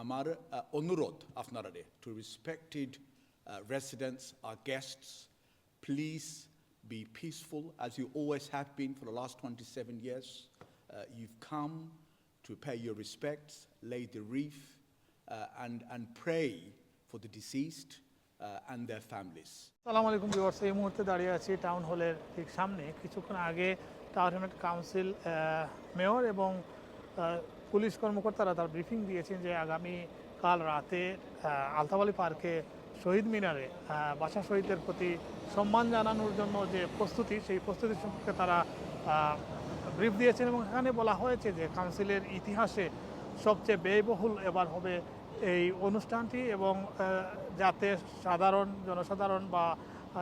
আমার আহ, অনুরোধ আপনারা to respected residents, our guests, please be peaceful as you always have been for the last 27 years. Uh, you've come to pay your respects, lay the wreath, uh, and, and pray for the deceased uh, and their families. সালাম আলাইকুম viewers এই মুহূর্তে দাঁড়িয়ে আছি town হলের ঠিক সামনে কিছুক্ষণ আগে Tower Hamlets council uh, mayor এবং আহ, পুলিশ কর্মকর্তারা তার ব্রিফিং দিয়েছেন যে আগামী কাল রাতে আলতাবালি পার্কে শহীদ মিনারে বাসা শহীদদের প্রতি সম্মান জানানোর জন্য যে প্রস্তুতি, সেই প্রস্তুতি সম্পর্কে তারা ব্রিফ দিয়েছেন এবং এখানে বলা হয়েছে যে কাউন্সিলের ইতিহাসে সবচেয়ে ব্যয়বহুল এবার হবে এই অনুষ্ঠানটি এবং যাতে সাধারণ জনসাধারণ বা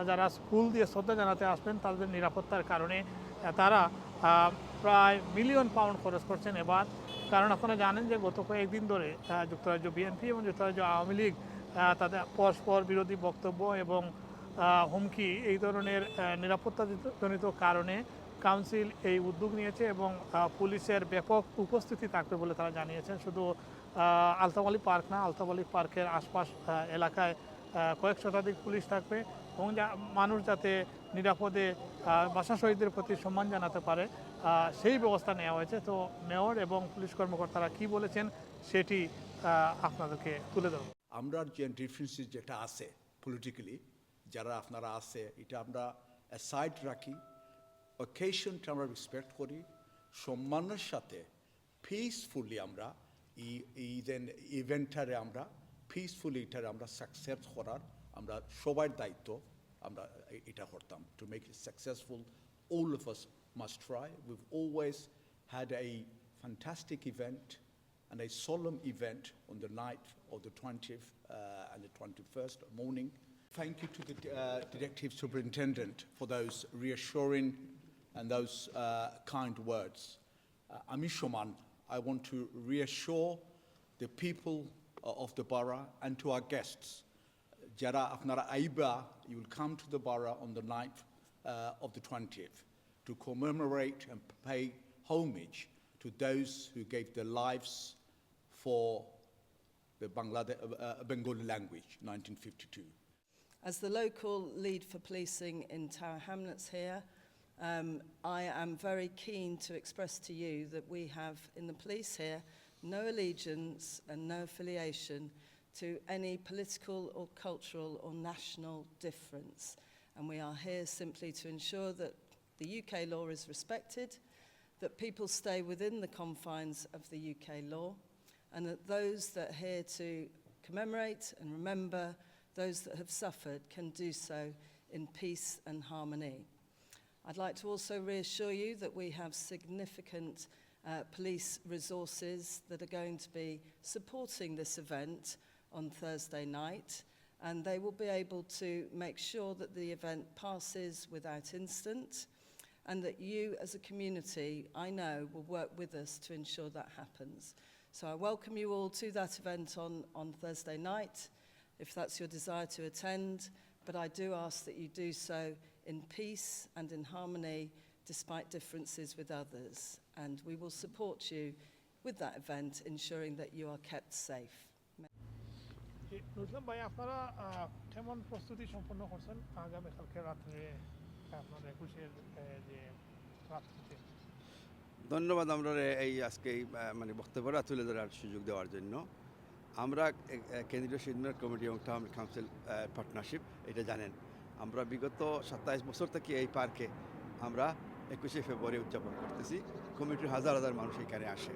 যারা স্কুল দিয়ে শ্রদ্ধা জানাতে আসবেন তাদের নিরাপত্তার কারণে তারা প্রায় মিলিয়ন পাউন্ড খরচ করছেন এবার। কারণ আপনারা জানেন যে গত কয়েকদিন ধরে যুক্তরাজ্য বিএনপি এবং যুক্তরাজ্য আওয়ামী লীগ তাদের পরস্পর বিরোধী বক্তব্য এবং হুমকি এই ধরনের নিরাপত্তাজনিত কারণে কাউন্সিল এই উদ্যোগ নিয়েছে এবং পুলিশের ব্যাপক উপস্থিতি থাকবে বলে তারা জানিয়েছেন। শুধু আলতাবালি পার্ক না আলতাবালি পার্কের আশপাশ এলাকায় কয়েক শতাধিক পুলিশ থাকবে। এবং মানুষ যাতে নিরাপদে ভাষা শহীদদের প্রতি সম্মান জানাতে পারে সেই ব্যবস্থা নেওয়া হয়েছে। তো মেয়র এবং পুলিশ কর্মকর্তারা কি বলেছেন সেটি আপনাদেরকে তুলে ধরব। আমরা যে ডিফারেন্সেস যেটা আছে পলিটিক্যালি যারা আপনারা আছে, এটা আমরা সাইড রাখি অকেশনটা আমরা রেসপেক্ট করি, সম্মানের সাথে পিসফুলি আমরা এই এই দেন আমরা পিসফুলি এটারে আমরা সাকসেস করার আমরা সবার দায়িত্ব। আমরা এ- এটা করতাম to make it successful all of us must try. We've always had a fantastic event and a solemn event on the night of the 20th uh, and the 21st morning. Thank you to the uh, Directive Superintendent for those reassuring and those uh, kind words. Uh, Ami Shoman, I want to reassure the people uh, of the borough and to our guests যারা আপনারা আইবা you will come to the borough on the night uh, of the 20th to commemorate and pay homage to those who gave their lives for the Bangladesh, uh, uh, Bengali language, 1952. As the local lead for policing in Tower Hamlets here, um, I am very keen to express to you that we have in the police here no allegiance and no affiliation to any political or cultural or national difference. And we are here simply to ensure that the UK law is respected, that people stay within the confines of the UK law, and that those that are here to commemorate and remember those that have suffered can do so in peace and harmony. I'd like to also reassure you that we have significant uh, police resources that are going to be supporting this event on Thursday night, and they will be able to make sure that the event passes without incident, and that you as a community, I know, will work with us to ensure that happens. So I welcome you all to that event on, on Thursday night, if that's your desire to attend, but I do ask that you do so in peace and in harmony despite differences with others. And we will support you with that event, ensuring that you are kept safe. Nazrul ভাই, আপনারা কেমন প্রস্তুতি সম্পন্ন করছেন আগামীকালকে রাত্রে আপনার একুশের যে রাত্রিতে? ধন্যবাদ আমরা এই আজকে, এই মানে বক্তব্যটা তুলে ধরার সুযোগ দেওয়ার জন্য। আমরা কেন্দ্রীয় সিনিয়র কমিটি এবং টাউন কাউন্সিল পার্টনারশিপ, এটা জানেন। আমরা বিগত সাতাইশ বছর থেকে এই পার্কে আমরা একুশে ফেব্রুয়ারি উদযাপন করতেছি। কমিটির হাজার হাজার মানুষ এখানে আসে।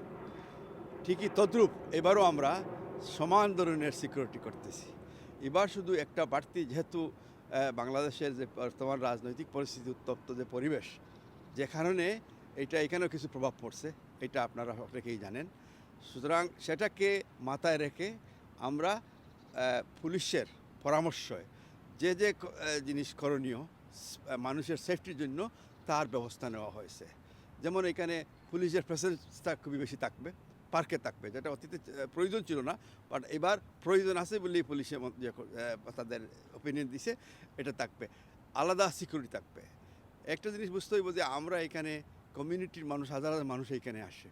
ঠিকই তদ্রূপ, এবারও আমরা সমান ধরনের সিকিউরিটি করতেছি। এবার শুধু একটা বাড়তি যেহেতু বাংলাদেশের যে বর্তমান রাজনৈতিক পরিস্থিতি, উত্তপ্ত যে পরিবেশ, যে কারণে এটা এখানেও কিছু প্রভাব পড়ছে, এটা আপনারা অনেকেই জানেন। সুতরাং সেটাকে মাথায় রেখে আমরা পুলিশের পরামর্শে যে যে জিনিস করণীয় মানুষের সেফটির জন্য তার ব্যবস্থা নেওয়া হয়েছে। যেমন এখানে পুলিশের প্রেসেন্সটা খুবই বেশি থাকবে। পার্কে থাকবে যেটা অতীতে প্রয়োজন ছিল না বাট এবার প্রয়োজন আছে বলেই পুলিশে মত- যে ক- আহ, তাদের ওপিনিয়ন দিছে এটা থাকবে। আলাদা সিকিউরিটি থাকবে। একটা জিনিস বুঝতে হইব যে আমরা এখানে কমিউনিটির মানুষ হাজার হাজার মানুষ এখানে আসে।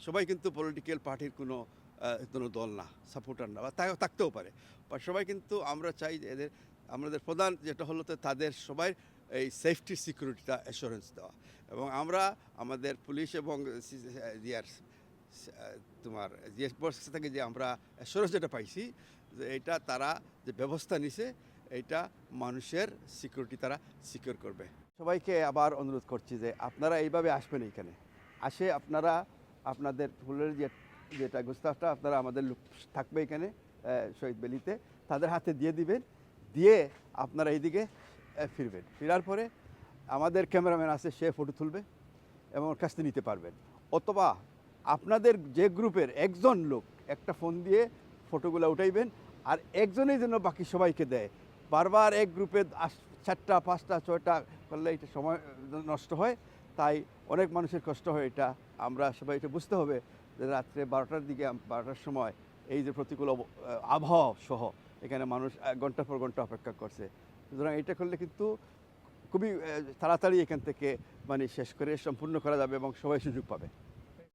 সবাই কিন্তু পলিটিক্যাল পার্টির কোনো কোনো দল না সাপোর্টার না বা তাই থাকতেও পারে। বা সবাই কিন্তু আমরা চাই যে এদের আমাদের প্রধান যেটা হলো তাদের সবাই এই সেফটি সিকিউরিটিটা অ্যাসুরেন্স দেওয়া। এবং আমরা আমাদের পুলিশ এবং তোমার জিএস বক্স থেকে যে আমরা অ্যাসুরেন্স যেটা পাইছি, যে এটা তারা যে ব্যবস্থা নিছে, এটা মানুষের সিকিউরিটি তারা সিকিউর করবে। সবাইকে আবার অনুরোধ করছি যে আপনারা এইভাবে আসবেন এইখানে। আসে আপনারা, আপনাদের ফুলের যে, যেটা গুস্তাফটা, আপনারা আমাদের লোক থাকবে এখানে শহীদ বেলিতে, তাদের হাতে দিয়ে দিবেন, দিয়ে আপনারা এইদিকে ফিরবেন। ফেরার পরে আমাদের ক্যামেরাম্যান আছে, সে ফটো তুলবে এবং কাছ নিতে পারবেন। অথবা আপনাদের যে গ্রুপের একজন লোক একটা ফোন দিয়ে ফটোগুলো উঠাইবেন আর একজনেই যেন বাকি সবাইকে দেয়। বারবার এক গ্রুপে চারটা পাঁচটা ছয়টা করলে এটা সময় নষ্ট হয়। তাই অনেক মানুষের কষ্ট হয় এটা। আমরা সবাই এটা বুঝতে হবে যে রাত্রে বারোটার দিকে বারোটার সময় এই যে প্রতিকূল আবহাওয়া সহ এখানে মানুষ আহ, ঘণ্টার পর ঘণ্টা অপেক্ষা করছে। সুতরাং এটা করলে কিন্তু খুবই তাড়াতাড়ি এখান থেকে মানে শেষ করে সম্পূর্ণ করা যাবে এবং সবাই সুযোগ পাবে।